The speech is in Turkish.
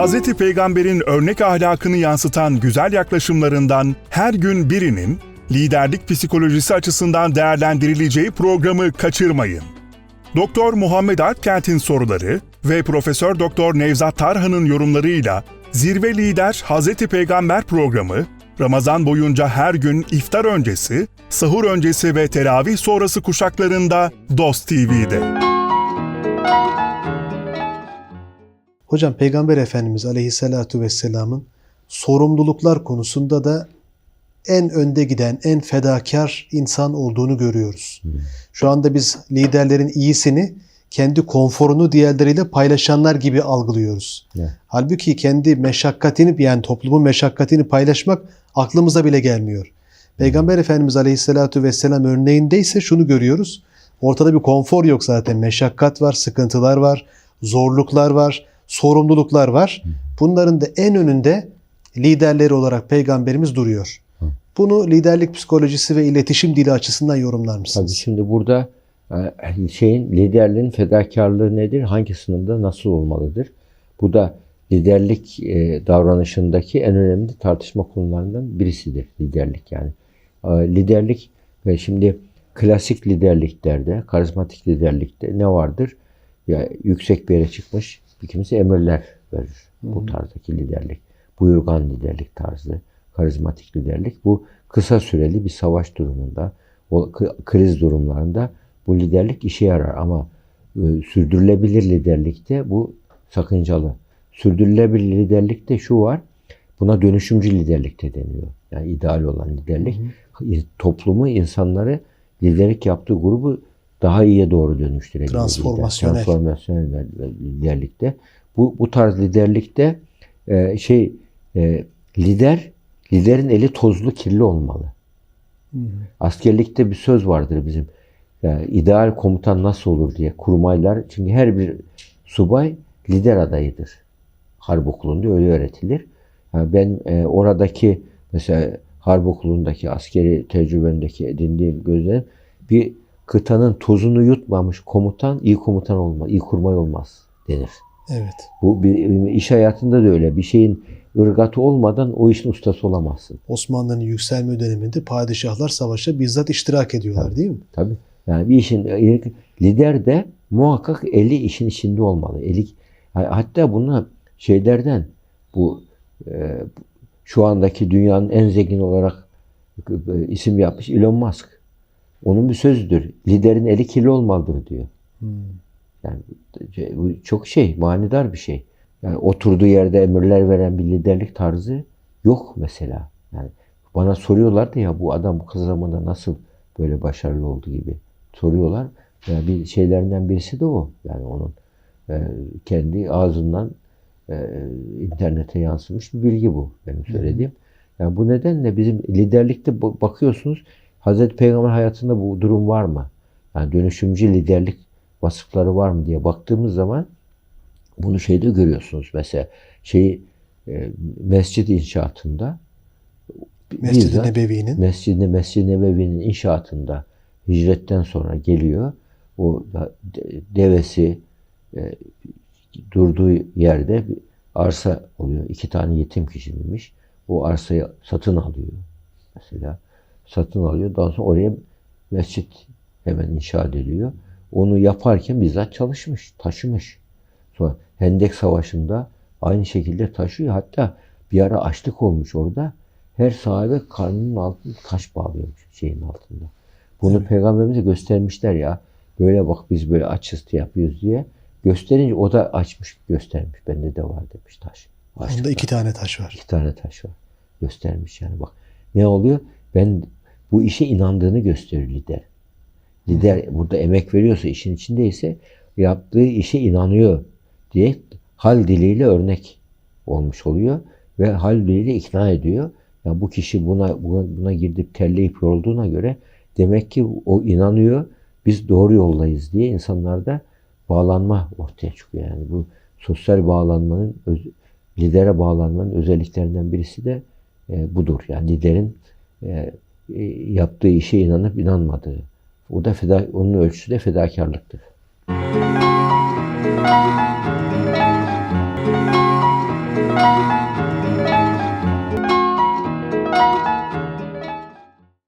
Hz. Peygamber'in örnek ahlakını yansıtan güzel yaklaşımlarından her gün birinin liderlik psikolojisi açısından değerlendirileceği programı kaçırmayın. Doktor Muhammed Alpkent'in soruları ve Profesör Doktor Nevzat Tarhan'ın yorumlarıyla Zirve Lider Hazreti Peygamber programı Ramazan boyunca her gün iftar öncesi, sahur öncesi ve teravih sonrası kuşaklarında Dost TV'de. Hocam Peygamber Efendimiz Aleyhisselatu Vesselam'ın sorumluluklar konusunda da en önde giden, en fedakar insan olduğunu görüyoruz. Şu anda biz liderlerin iyisini kendi konforunu diğerleriyle paylaşanlar gibi algılıyoruz. Evet. Halbuki kendi meşakkatini yani toplumun meşakkatini paylaşmak aklımıza bile gelmiyor. Peygamber Efendimiz Aleyhisselatu Vesselam örneğinde ise şunu görüyoruz. Ortada bir konfor yok zaten. Meşakkat var, sıkıntılar var, zorluklar var, sorumluluklar var. Bunların da en önünde liderleri olarak peygamberimiz duruyor. Bunu liderlik psikolojisi ve iletişim dili açısından yorumlar Tabii mısınız? şimdi burada e, şeyin liderliğin fedakarlığı nedir? Hangi sınırda nasıl olmalıdır? Bu da liderlik e, davranışındaki en önemli tartışma konularından birisidir liderlik yani. E, liderlik ve şimdi klasik liderliklerde, karizmatik liderlikte ne vardır? Ya yüksek bir yere çıkmış kimse emirler verir. Bu tarzdaki liderlik. Buyurgan liderlik tarzı, karizmatik liderlik. Bu kısa süreli bir savaş durumunda, o kriz durumlarında bu liderlik işe yarar ama e, sürdürülebilir liderlikte bu sakıncalı. Sürdürülebilir liderlikte şu var, buna dönüşümcü liderlik de deniyor. Yani ideal olan liderlik. İ- Toplumu, insanları liderlik yaptığı grubu daha iyiye doğru dönüştürebilir. Transformasyonel. Transformasyonel liderlikte. Bu, bu tarz liderlikte e, şey e, lider liderin eli tozlu kirli olmalı. Askerlikte bir söz vardır bizim. Yani ideal komutan nasıl olur diye kurmaylar. Çünkü her bir subay lider adayıdır. Harp okulunda öyle öğretilir. Yani ben e, oradaki mesela harp okulundaki askeri tecrübemdeki edindiğim gözlem bir kıtanın tozunu yutmamış komutan iyi komutan olmaz, iyi kurmay olmaz denir. Evet. Bu bir iş hayatında da öyle. Bir şeyin ırgatı olmadan o işin ustası olamazsın. Osmanlı'nın yükselme döneminde padişahlar savaşa bizzat iştirak ediyorlar değil mi? Tabii. Yani bir işin lider de muhakkak eli işin içinde olmalı. Eli hatta buna şeylerden bu e, şu andaki dünyanın en zengin olarak e, isim yapmış Elon Musk. Onun bir sözüdür. Liderin eli kirli olmalıdır diyor. Yani ce- bu çok şey, manidar bir şey. Yani oturduğu yerde emirler veren bir liderlik tarzı yok mesela. Yani bana soruyorlar da ya bu adam bu kısa zamanda nasıl böyle başarılı oldu gibi soruyorlar. Yani bir şeylerinden birisi de o. Yani onun e, kendi ağzından e, internete yansımış bir bilgi bu benim söylediğim. Yani bu nedenle bizim liderlikte bakıyorsunuz Hazreti Peygamber hayatında bu durum var mı? Yani dönüşümcü liderlik vasıfları var mı diye baktığımız zaman bunu şeyde görüyorsunuz. Mesela şeyi e, mescid inşaatında Mescid-i Nebevi'nin. Mescid-i Mescid-i Nebevi'nin inşaatında hicretten sonra geliyor. O devesi e, durduğu yerde bir arsa oluyor. İki tane yetim kişiymiş. O arsayı satın alıyor. Mesela satın alıyor. Daha sonra oraya mescit hemen inşa ediliyor. Onu yaparken bizzat çalışmış, taşımış. Sonra Hendek Savaşı'nda aynı şekilde taşıyor. Hatta bir ara açlık olmuş orada. Her sahabe karnının altında taş bağlıyormuş şeyin altında. Bunu peygamberimize göstermişler ya. Böyle bak biz böyle açız yapıyoruz diye. Gösterince o da açmış göstermiş. Bende de var demiş taş. Onda Açlıktan. iki tane taş var. İki tane taş var. Göstermiş yani bak. Ne oluyor? Ben bu işe inandığını gösteriyor lider. Lider burada emek veriyorsa işin içindeyse yaptığı işe inanıyor diye hal diliyle örnek olmuş oluyor ve hal diliyle ikna ediyor. Ya bu kişi buna buna, buna girdip terleyip yorulduğuna göre demek ki o inanıyor. Biz doğru yoldayız diye insanlarda bağlanma ortaya çıkıyor. Yani bu sosyal bağlanmanın öz- lidere bağlanmanın özelliklerinden birisi de e, budur. Yani liderin e, yaptığı işe inanıp inanmadığı. O da feda, onun ölçüsü de fedakarlıktır.